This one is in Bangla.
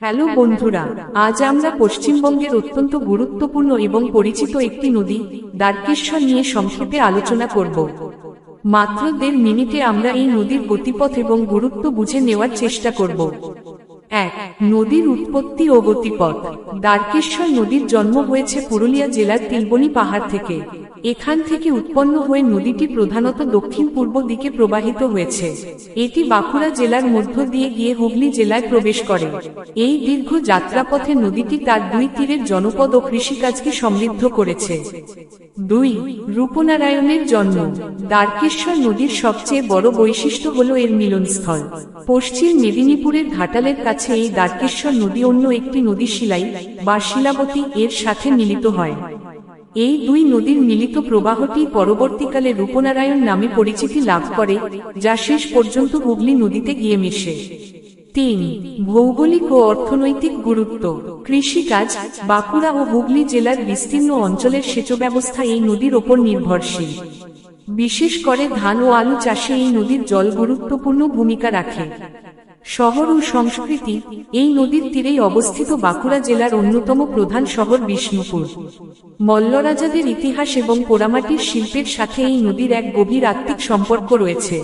হ্যালো বন্ধুরা আজ আমরা পশ্চিমবঙ্গের অত্যন্ত গুরুত্বপূর্ণ এবং পরিচিত একটি নদী দ্বারকেশ্বর নিয়ে সংক্ষেপে আলোচনা করব। মাত্র দেড় মিনিটে আমরা এই নদীর গতিপথ এবং গুরুত্ব বুঝে নেওয়ার চেষ্টা করব। এক নদীর উৎপত্তি ও গতিপথ। দ্বারকেশ্বর নদীর জন্ম হয়েছে পুরুলিয়া জেলার তিলবনি পাহাড় থেকে। এখান থেকে উৎপন্ন হয়ে নদীটি প্রধানত দক্ষিণ পূর্ব দিকে প্রবাহিত হয়েছে। এটি বাঁকুড়া জেলার মধ্য দিয়ে গিয়ে হুগলি জেলায় প্রবেশ করে। এই দীর্ঘ যাত্রাপথে নদীটি তার দুই তীরের জনপদ ও কৃষিকাজকে সমৃদ্ধ করেছে। দুই, রূপনারায়ণের জন্ম। দ্বারকেশ্বর নদীর সবচেয়ে বড় বৈশিষ্ট্য হল এর মিলনস্থল। পশ্চিম মেদিনীপুরের ঘাটালের কাছে এই দ্বারকেশ্বর নদী অন্য একটি নদী শিলাই বা শিলাবতী এর সাথে মিলিত হয়। এই দুই নদীর মিলিত প্রবাহটি পরবর্তীকালে রূপনারায়ণ নামে পরিচিতি লাভ করে, যা শেষ পর্যন্ত হুগলি নদীতে গিয়ে মিশে। তিন, ভৌগোলিক ও অর্থনৈতিক গুরুত্ব। কৃষিকাজ, বাঁকুড়া ও হুগলি জেলার বিস্তীর্ণ অঞ্চলের সেচ ব্যবস্থা এই নদীর ওপর নির্ভরশীল। বিশেষ করে ধান ও আলু চাষে এই নদীর জল গুরুত্বপূর্ণ ভূমিকা রাখে। শহর ও সংস্কৃতি এই নদীর তীরেই অবস্থিত বাঁকুড়া জেলার অন্যতম প্রধান শহর বিষ্ণুপুর। মল্লরাজাদের ইতিহাস এবং পোড়ামাটির শিল্পের সাথে এই নদীর এক গভীর আত্মিক সম্পর্ক রয়েছে।